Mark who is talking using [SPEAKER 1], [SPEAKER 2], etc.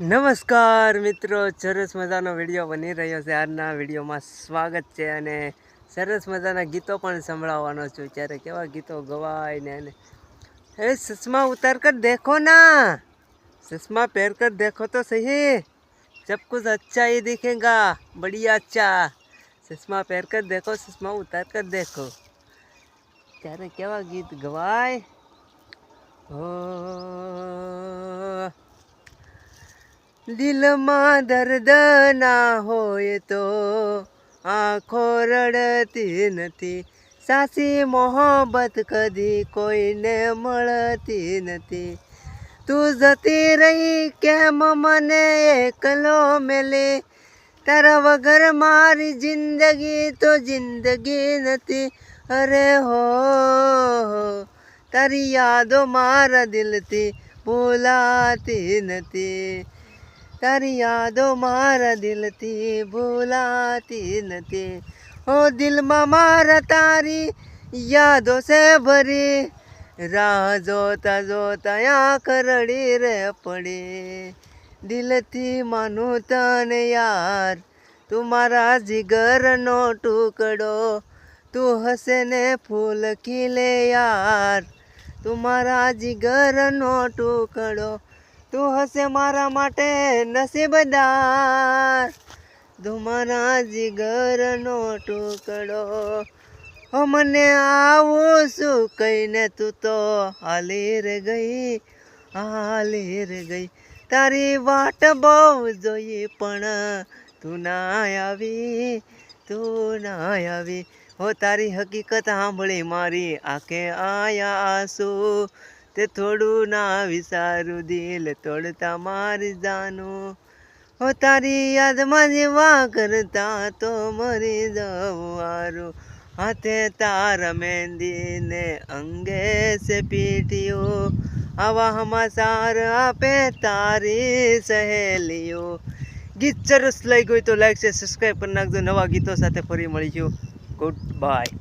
[SPEAKER 1] નમસ્કાર મિત્રો, સરસ મજાનો વીડિયો બની રહ્યો છે. આજના વિડીયોમાં સ્વાગત છે અને સરસ મજાના ગીતો પણ સંભળાવવાનો છું. ત્યારે કેવા ગીતો ગવાય ને એ ચશ્મા ઉતાર કર દેખો ના. ચશ્મા પહેર કર દેખો તો સહી. સબ કુછ અચ્છા હી દેખેગા બઢિયા અચ્છા. ચશ્મા પહેર કર દેખો, ચશ્મા ઉતાર કર દેખો. ત્યારે કેવા ગીત ગવાય? હો દિલમાં દર્દ ના હોય તો આંખો રડતી નથી. સાસી મોહબ્બત કદી કોઈને મળતી નથી. તું જતી રહી કેમ મને એકલો મેલે? તારા વગર મારી જિંદગી તો જિંદગી નથી. અરે હો, તારી યાદો મારા દિલથી ભૂલાતી નથી. તારી યાદો મારા દિલથી ભૂલાતી નથી. ઓ દિલમાં મારા તારી યાદો છે ભરી, રાહ જોતા જોતા આંખ રડી રે પડી. દિલથી માનું તને યાર, તું મારા જીગરનો ટુકડો, તું હસે ને ફૂલ ખીલે યાર. તું મારા જીગરનો ટુકડો તું હશે મારા માટે નસીબદાર તું મારા જીગરનો ટુકડો હો મને આવું શું કહીને તું તો હાલેર ગઈ હાલેર ગઈ. તારી વાટ બહુ જોઈ પણ તું ના આવી, તું ના આવી. હો તારી હકીકત સાંભળી મારી આંખે આયા આંસુ. તે થોડું ના વિસારું દિલ તોડતા મારી જાનું. હો તારી યાદમાં જેવા કરતા તો મરી જવારું હાથે તારા મહેંદીને અંગે સે પીટીઓ આવા સમાચાર આપે તારી સહેલીઓ. ગીત સરસ લઈ ગયું તો લાઈક છે સબસ્ક્રાઈબ કરી નાખજો. નવા ગીતો સાથે ફરી મળીશું. Good bye